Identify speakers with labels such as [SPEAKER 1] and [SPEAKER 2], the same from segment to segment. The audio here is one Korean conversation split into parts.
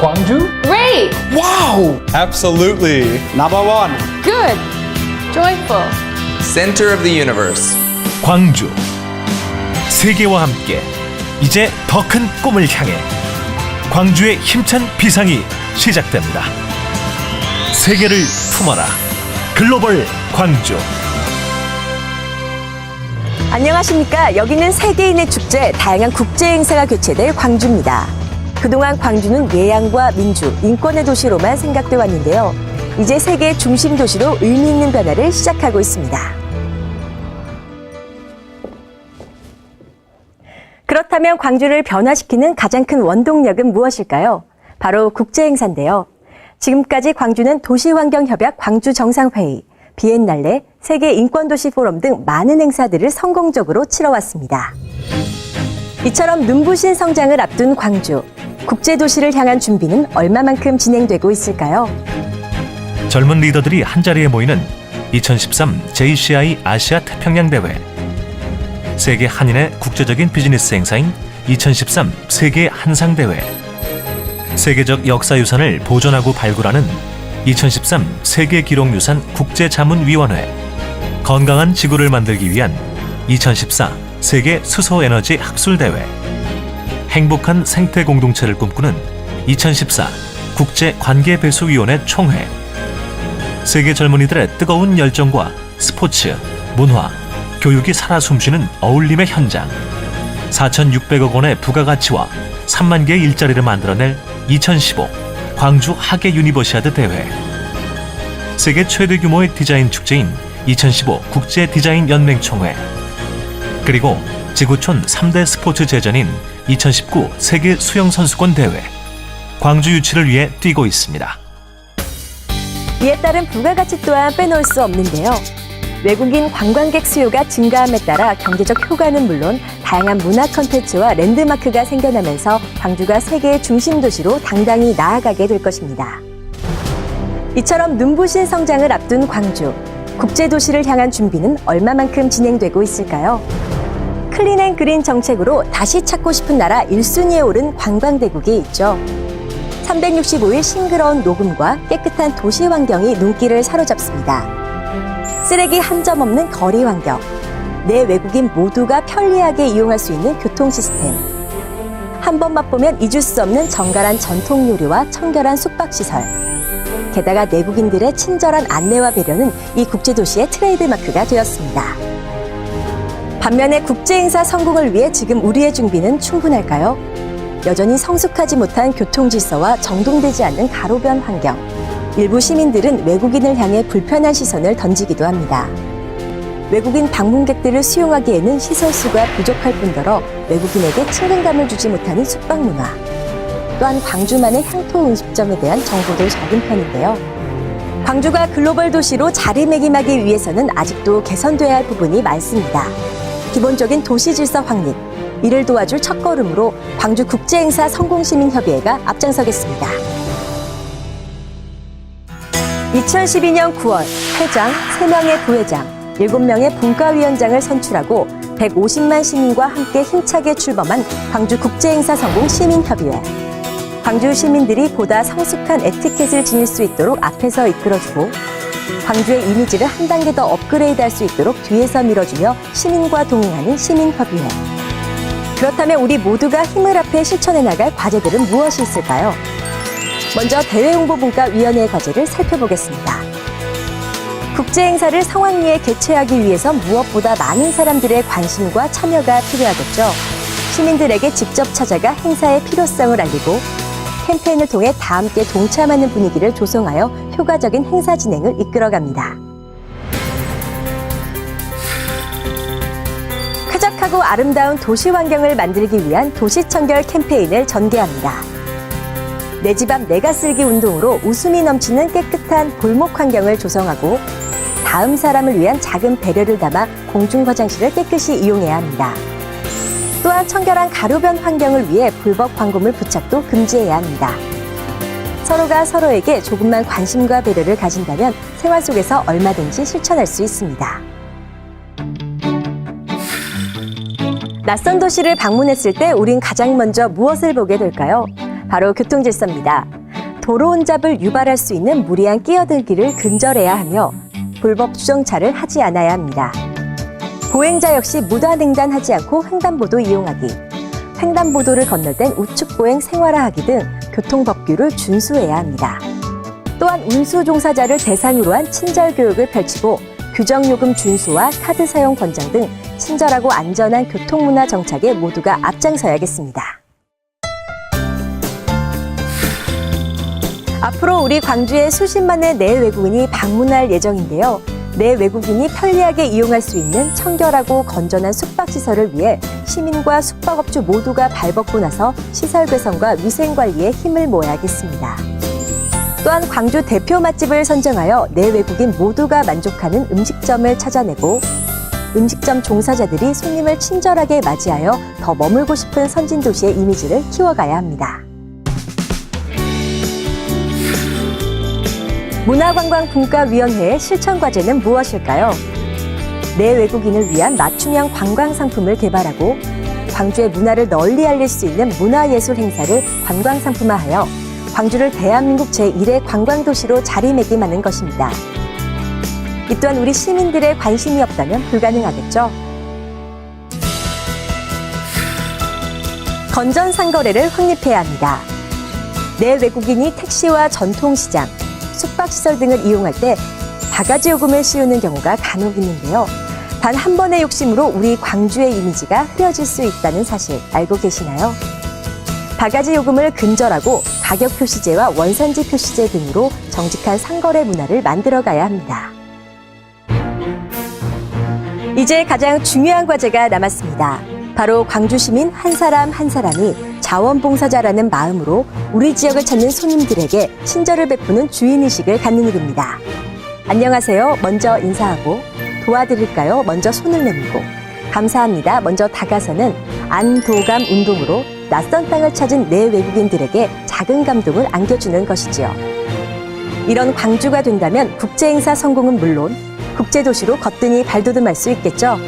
[SPEAKER 1] Gwangju?
[SPEAKER 2] Great!
[SPEAKER 1] Wow! Absolutely.
[SPEAKER 3] Number one.
[SPEAKER 2] Good! Joyful!
[SPEAKER 4] Center of the universe.
[SPEAKER 5] 광주 세계와 함께 이제 더 큰 꿈을 향해 광주의 힘찬 비상이 시작됩니다. 세계를 품어라 글로벌 광주
[SPEAKER 6] 안녕하십니까. 여기는 세계인의 축제, 다양한 국제 행사가 개최될 광주입니다. 그동안 광주는 예양과 민주, 인권의 도시로만 생각돼 왔는데요. 이제 세계 중심 도시로 의미 있는 변화를 시작하고 있습니다. 그렇다면 광주를 변화시키는 가장 큰 원동력은 무엇일까요? 바로 국제 행사인데요. 지금까지 광주는 도시환경협약 광주 정상회의, 비엔날레, 세계 인권도시 포럼 등 많은 행사들을 성공적으로 치러왔습니다. 이처럼 눈부신 성장을 앞둔 광주. 국제도시를 향한 준비는 얼마만큼 진행되고 있을까요?
[SPEAKER 5] 젊은 리더들이 한자리에 모이는 2013 JCI 아시아 태평양 대회. 세계 한인의 국제적인 비즈니스 행사인 2013 세계 한상 대회. 세계적 역사 유산을 보존하고 발굴하는 2013 세계 기록 유산 국제 자문 위원회. 건강한 지구를 만들기 위한 2014 세계 수소 에너지 학술 대회 행복한 생태 공동체를 꿈꾸는 2014 국제 관계 배수 위원회 총회 세계 젊은이들의 뜨거운 열정과 스포츠, 문화, 교육이 살아 숨쉬는 어울림의 현장. 4,600억 원의 부가가치와 3만 개의 일자리를 만들어낼 2015 광주 하계 유니버시아드 대회. 세계 최대 규모의 디자인 축제인 2015 국제 디자인 연맹 총회. 그리고 지구촌 3대 스포츠 제전인 2019 세계 수영 선수권 대회. 광주 유치를 위해 뛰고 있습니다.
[SPEAKER 6] 이에 따른 부가가치 또한 빼놓을 수 없는데요. 외국인 관광객 수요가 증가함에 따라 경제적 효과는 물론 다양한 문화 콘텐츠와 랜드마크가 생겨나면서 광주가 세계의 중심 도시로 당당히 나아가게 될 것입니다. 이처럼 눈부신 성장을 앞둔 광주. 국제 도시를 향한 준비는 얼마만큼 진행되고 있을까요? 클린 앤 그린 정책으로 다시 찾고 싶은 나라 1순위에 오른 관광대국이 있죠. 365일 싱그러운 녹음과 깨끗한 도시 환경이 눈길을 사로잡습니다. 쓰레기 한 점 없는 거리 환경, 내 외국인 모두가 편리하게 이용할 수 있는 교통 시스템, 한 번 맛보면 잊을 수 없는 정갈한 전통 요리와 청결한 숙박시설, 게다가 내국인들의 친절한 안내와 배려는 이 국제도시의 트레이드 마크가 되었습니다. 반면에 국제행사 성공을 위해 지금 우리의 준비는 충분할까요? 여전히 성숙하지 못한 교통 질서와 정돈되지 않는 가로변 환경. 일부 시민들은 외국인을 향해 불편한 시선을 던지기도 합니다. 외국인 방문객들을 수용하기에는 시설 수가 부족할 뿐더러 외국인에게 친근감을 주지 못하는 숙박 문화. 또한 광주만의 향토 음식점에 대한 정보도 적은 편인데요. 광주가 글로벌 도시로 자리매김하기 위해서는 아직도 개선돼야 할 부분이 많습니다. 기본적인 도시 질서 확립, 이를 도와줄 첫걸음으로 광주 국제행사 성공시민협의회가 앞장서겠습니다. 2012년 9월 회장 3명의 부회장, 7명의 분과위원장을 선출하고 150만 시민과 함께 힘차게 출범한 광주 국제행사 성공 시민협의회. 광주 시민들이 보다 성숙한 에티켓을 지닐 수 있도록 앞에서 이끌어주고 광주의 이미지를 한 단계 더 업그레이드할 수 있도록 뒤에서 밀어주며 시민과 동행하는 시민협의회. 그렇다면 우리 모두가 힘을 합해 실천해 나갈 과제들은 무엇이 있을까요? 먼저 대외홍보분과위원회의 과제를 살펴보겠습니다. 국제 행사를 성황리에 개최하기 위해서 무엇보다 많은 사람들의 관심과 참여가 필요하겠죠. 시민들에게 직접 찾아가 행사의 필요성을 알리고 캠페인을 통해 다 함께 동참하는 분위기를 조성하여 효과적인 행사 진행을 이끌어갑니다. 쾌적하고 아름다운 도시 환경을 만들기 위한 도시 청결 캠페인을 전개합니다. 내 집 앞 내가 쓸기 운동으로 웃음이 넘치는 깨끗한 골목 환경을 조성하고 다음 사람을 위한 작은 배려를 담아 공중 화장실을 깨끗이 이용해야 합니다. 또한 청결한 가로변 환경을 위해 불법 광고물 부착도 금지해야 합니다. 서로가 서로에게 조금만 관심과 배려를 가진다면 생활 속에서 얼마든지 실천할 수 있습니다. 낯선 도시를 방문했을 때 우린 가장 먼저 무엇을 보게 될까요? 바로 교통질서입니다. 도로 혼잡을 유발할 수 있는 무리한 끼어들기를 근절해야 하며 불법 주정차를 하지 않아야 합니다. 보행자 역시 무단횡단하지 않고 횡단보도 이용하기, 횡단보도를 건널 땐 우측 보행 생활화하기 등 교통법규를 준수해야 합니다. 또한 운수 종사자를 대상으로 한 친절 교육을 펼치고 규정요금 준수와 카드 사용 권장 등 친절하고 안전한 교통문화 정착에 모두가 앞장서야겠습니다. 앞으로 우리 광주에 수십만의 내외국인이 방문할 예정인데요. 내외국인이 편리하게 이용할 수 있는 청결하고 건전한 숙박시설을 위해 시민과 숙박업주 모두가 발벗고 나서 시설 개선과 위생 관리에 힘을 모아야겠습니다. 또한 광주 대표 맛집을 선정하여 내외국인 모두가 만족하는 음식점을 찾아내고 음식점 종사자들이 손님을 친절하게 맞이하여 더 머물고 싶은 선진 도시의 이미지를 키워가야 합니다. 문화관광분과위원회의 실천 과제는 무엇일까요? 내외국인을 위한 맞춤형 관광 상품을 개발하고 광주의 문화를 널리 알릴 수 있는 문화예술 행사를 관광 상품화하여 광주를 대한민국 제1의 관광도시로 자리매김하는 것입니다. 이 또한 우리 시민들의 관심이 없다면 불가능하겠죠. 건전 상거래를 확립해야 합니다. 내 외국인이 택시와 전통시장, 숙박시설 등을 이용할 때 바가지 요금을 씌우는 경우가 간혹 있는데요. 단 한 번의 욕심으로 우리 광주의 이미지가 흐려질 수 있다는 사실 알고 계시나요? 바가지 요금을 근절하고 가격 표시제와 원산지 표시제 등으로 정직한 상거래 문화를 만들어 가야 합니다. 이제 가장 중요한 과제가 남았습니다. 바로 광주 시민 한 사람 한 사람이 자원봉사자라는 마음으로 우리 지역을 찾는 손님들에게 친절을 베푸는 주인의식을 갖는 일입니다. 안녕하세요. 먼저 인사하고 도와드릴까요? 먼저 손을 내밀고 감사합니다. 먼저 다가서는 안도감 운동으로 낯선 땅을 찾은 내 외국인들에게 작은 감동을 안겨주는 것이지요. 이런 광주가 된다면 국제행사 성공은 물론 국제도시로 거뜬히 발돋움할 수 있겠죠.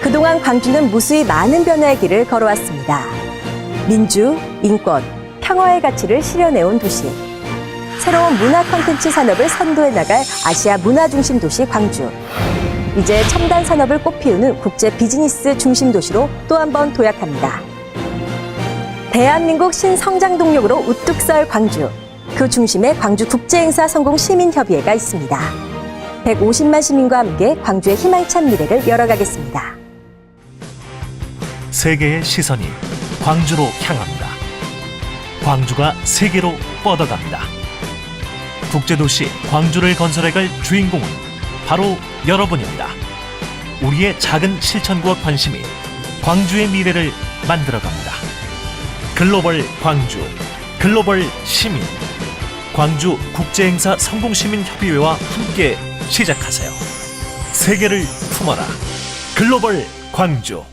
[SPEAKER 6] 그동안 광주는 무수히 많은 변화의 길을 걸어왔습니다. 민주, 인권, 평화의 가치를 실현해온 도시. 새로운 문화 콘텐츠 산업을 선도해 나갈 아시아 문화 중심 도시 광주. 이제 첨단 산업을 꽃피우는 국제 비즈니스 중심 도시로 또 한 번 도약합니다. 대한민국 신성장 동력으로 우뚝 설 광주. 그 중심에 광주 국제행사 성공 시민협의회가 있습니다. 150만 시민과 함께 광주의 희망찬 미래를 열어가겠습니다.
[SPEAKER 5] 세계의 시선이 광주로 향합니다. 광주가 세계로 뻗어갑니다. 국제도시 광주를 건설해갈 주인공은 바로 여러분입니다. 우리의 작은 실천과 관심이 광주의 미래를 만들어갑니다. 글로벌 광주, 글로벌 시민, 광주 국제행사 성공시민협의회와 함께 시작하세요. 세계를 품어라. 글로벌 광주.